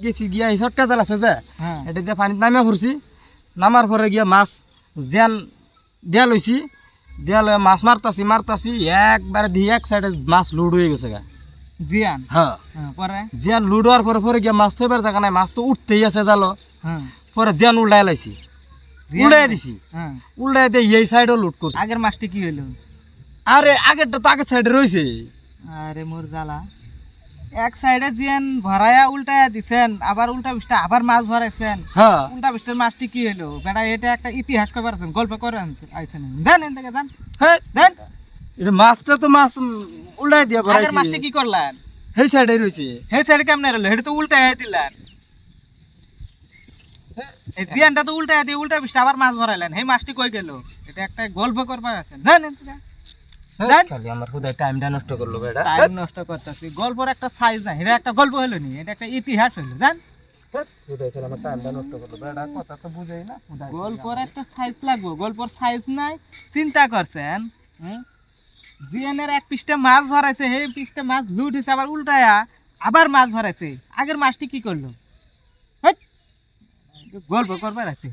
গেছি গিয়া এই শর্টকা জাল আছে যে হ্যাঁ। এটা দিয়ে পানিত নামিয়া ফুরছি নামার পরে গিয়া মাছ জ্যান দিয়া লইছি দিয়া লয়ে মাছ মারতাছি মারতাছি একবারে দিয়ে এক সাইডে মাছ লুড হয়ে গেছে গা। জিয়ান? হ্যাঁ পরে জ্যান লুড হওয়ার পরে পরে গিয়া মাছ থইবার জায়গা নাই মাছ তো উঠতেই আছে জালো পরে ধ্যান উল্টাই লাইছি উল্টাই দিছি। উল্টাই দিয়ে এই সাইডও লুট করছি আগের মাছটি কি হইল? আরে আগেরটা তো আগের সাইডে রয়েছে আরে মোর জ্বালা। এক সাইডে জিয়ান ভরায়া উল্টায়া দিছেন আবার উল্টা বিশটা আবার মাছ ভরাইছেন। হ্যাঁ। উল্টা বিশটার মাছটি কি হইল? বেটা এটা একটা ইতিহাস কবার আছেন গল্প করে আইছেন। দেন এন থেকে দেন। হ্যাঁ দেন। এটা মাছটা তো মাছ উল্টাই দিয়া আগের মাছটি ভরাইছি কি করলেন? সেই সাইডে রয়েছে হে সাইডে কেমনে রইল? এটা তো উল্টায়া দিলেন। এই জিয়ানটা তো উল্টায়া দিয়ে উল্টা বিশটা আবার মাছ ভরাইলেন। সেই মাছটি কই গেল? এটা একটা গল্প করবার আছেন। দেন এন থেকে। খালি আমার খুদাই টাইমটা নষ্ট করল বেটা। টাইম নষ্ট করতেছি। গল্পর একটা সাইজ না এটা একটা গল্প হলো নি এটা একটা ইতিহাস হলো জান? খুদাই খালি আমার টাইমটা নষ্ট করল। বেটা কথা তো বুঝাই না খুদাই গল্পর একটা সাইজ লাগবো গল্পর সাইজ নাই চিন্তা করছেন? জিএনের এক পিসটা মাছ ভরাইছে সেই পিসটা মাছ লুট হয়েছে আবার উল্টায়া আবার মাছ ভরাইছে। আগের মাছটি কি করল? গল্প করবার আছে।